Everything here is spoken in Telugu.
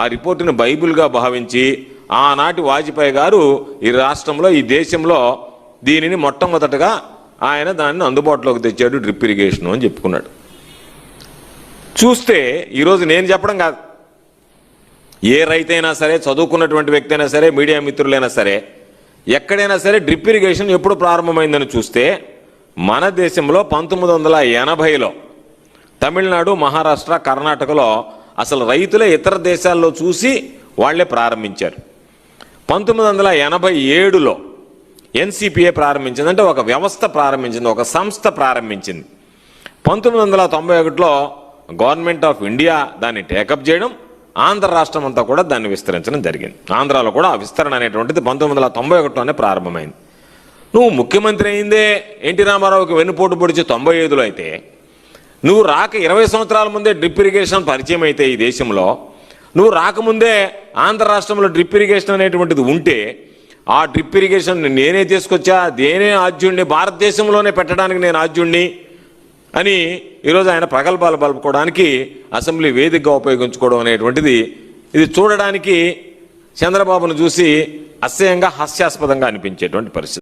ఆ రిపోర్టును బైబిల్గా భావించి ఆనాటి వాజ్పేయి గారు ఈ రాష్ట్రంలో ఈ దేశంలో దీనిని మొట్టమొదటగా ఆయన దాన్ని అందుబాటులోకి తెచ్చాడు డ్రిప్ ఇరిగేషన్ అని చెప్పుకున్నాడు. చూస్తే ఈరోజు నేను చెప్పడం కాదు. ఏ రైతైనా సరే చదువుకున్నటువంటి వ్యక్తి అయినా సరే మీడియా మిత్రులైనా సరే ఎక్కడైనా సరే డ్రిప్ ఇరిగేషన్ ఎప్పుడు ప్రారంభమైందని చూస్తే మన దేశంలో పంతొమ్మిది వందల ఎనభైలో తమిళనాడు మహారాష్ట్ర కర్ణాటకలో అసలు రైతులే ఇతర దేశాల్లో చూసి వాళ్ళే ప్రారంభించారు. పంతొమ్మిది వందల ఎనభై ఏడులో ఎన్సిపిఏ ప్రారంభించింది. అంటే ఒక వ్యవస్థ ప్రారంభించింది ఒక సంస్థ ప్రారంభించింది. పంతొమ్మిది వందల తొంభై ఒకటిలో గవర్నమెంట్ ఆఫ్ ఇండియా దాన్ని టేకప్ చేయడం ఆంధ్ర రాష్ట్రం అంతా కూడా దాన్ని విస్తరించడం జరిగింది. ఆంధ్రాలో కూడా ఆ విస్తరణ అనేటువంటిది పంతొమ్మిది వందల తొంభై ఒకటిలోనే ప్రారంభమైంది. నువ్వు ముఖ్యమంత్రి అయిందే ఎన్టీ రామారావుకి వెన్నుపోటు పొడిచి తొంభై ఐదులో అయితే నువ్వు రాక ఇరవై సంవత్సరాల ముందే డ్రిప్ ఇరిగేషన్ పరిచయం అయితే ఈ దేశంలో నువ్వు రాకముందే ఆంధ్ర రాష్ట్రంలో డ్రిప్ ఇరిగేషన్ అనేటువంటిది ఉంటే ఆ డ్రిప్ ఇరిగేషన్ నేనే తీసుకొచ్చా దేనే ఆద్యుణ్ణి భారతదేశంలోనే పెట్టడానికి నేను ఆద్యుణ్ణి అని ఈరోజు ఆయన ప్రగల్భాలు పలుపుకోవడానికి అసెంబ్లీ వేదికగా ఉపయోగించుకోవడం అనేటువంటిది ఇది చూడడానికి చంద్రబాబును చూసి అసహ్యంగా హాస్యాస్పదంగా అనిపించేటువంటి పరిస్థితి.